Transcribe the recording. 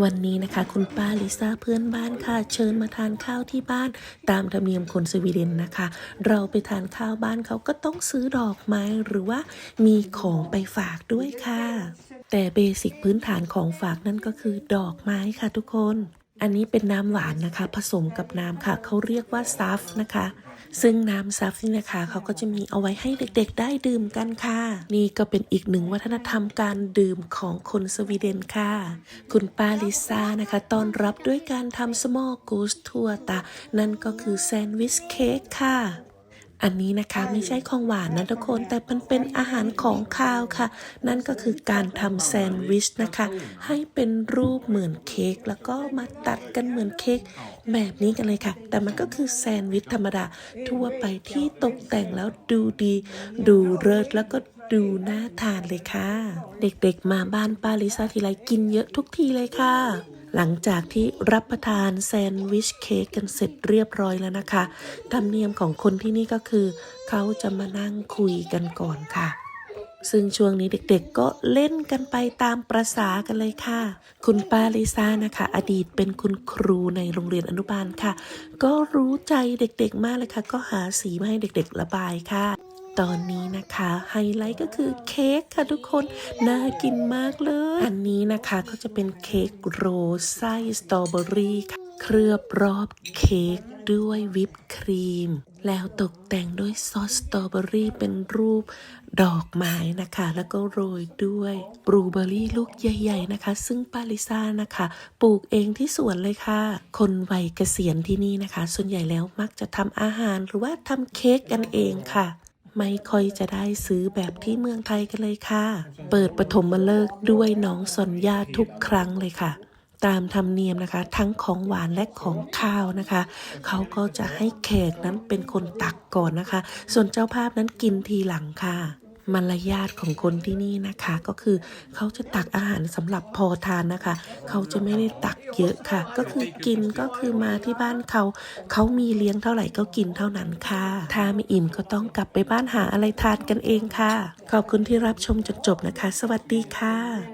วันนี้นะคะ คุณป้าลิซ่าเพื่อนบ้านค่ะ เชิญมาทานข้าวที่บ้าน ตามธรรมเนียมคนสวีเดนนะคะ เราไปทานข้าวบ้านเขาก็ต้องซื้อดอกไม้หรือว่ามีของไปฝากด้วยค่ะ แต่เบสิกพื้นฐานของฝากนั่นก็คือดอกไม้ค่ะทุกคน อันนี้เป็นน้ำหวานนะคะ ผสมกับน้ำค่ะ เขาเรียกว่าซัฟนะคะ ซึ่งน้ำซัฟนี่นะคะ เขาก็จะมีเอาไว้ให้เด็กๆได้ดื่มกันค่ะ นี่ก็เป็นอีกหนึ่งวัฒนธรรมการดื่มของคนสวีเดนค่ะ คุณป้าลิซ่านะคะต้อนรับด้วยการทำสมอลกูสทัวตา นั่นก็คือแซนด์วิชเค้กค่ะ อันนี้นะคะไม่ใช่ของหวานนะทุกคนแต่มันเป็นอาหารของข้าวค่ะ นั่นก็คือการทำแซนด์วิชนะคะ ให้เป็นรูปเหมือนเค้กแล้วก็มาตัดกันเหมือนเค้กแบบนี้กันเลยค่ะ แต่มันก็คือแซนด์วิชธรรมดาทั่วไปที่ตกแต่งแล้วดูดี ดูเลิศแล้วก็ดูน่าทานเลยค่ะ เด็กๆมาบ้านป้าลิซ่าทีไรกินเยอะทุกทีเลยค่ะ หลังจากที่รับประทานแซนด์วิชเค้กกันเสร็จเรียบร้อยแล้วนะคะธรรมเนียมของคนที่นี่ก็คือ เขาจะมานั่งคุยกันก่อนค่ะ ซึ่งช่วงนี้เด็กๆก็เล่นกันไปตามประษากันเลยค่ะ คุณป้าลิซานะคะ อดีตเป็นคุณครูในโรงเรียนอนุบาลค่ะ ก็รู้ใจเด็กๆมากเลยค่ะ ก็หาสีมาให้เด็กๆระบายค่ะ ตอนนี้นะคะไฮไลท์ก็คือเค้กค่ะทุกคนน่ากินมากเลย อันนี้นะคะก็จะเป็นเค้กโรลไส้สตรอเบอรี่ค่ะเคลือบรอบเค้กด้วยวิปครีม แล้วตกแต่งด้วยซอสสตรอเบอรี่เป็นรูปดอกไม้นะคะ แล้วก็โรยด้วยบลูเบอรี่ลูกใหญ่ ๆนะคะ ซึ่งปาลิซ่านะคะ ปลูกเองที่สวนเลยค่ะ คนวัยเกษียณที่นี่นะคะ ส่วนใหญ่แล้วมักจะทำอาหารหรือว่าทำเค้กกันเองค่ะ ไม่ค่อยจะได้ซื้อแบบที่เมืองไทยกันเลยค่ะ เปิดปฐมฤกษ์ด้วยน้องสนยาทุกครั้งเลยค่ะ ตามธรรมเนียมนะคะ ทั้งของหวานและของข้าวนะคะ เขาก็จะให้แขกนั้นเป็นคนตักก่อนนะคะ ส่วนเจ้าภาพนั้นกินทีหลังค่ะ มารยาทของคนที่นี่นะคะ ก็คือเขาจะตักอาหารสำหรับพอทานนะคะ เขาจะไม่ได้ตักเยอะค่ะ ก็คือกินก็คือมาที่บ้านเขา เขามีเลี้ยงเท่าไหร่ก็กินเท่านั้นค่ะ ถ้าไม่อิ่มก็ต้องกลับไปบ้านหาอะไรทานกันเองค่ะ ขอบคุณที่รับชมจนจบนะคะ สวัสดีค่ะ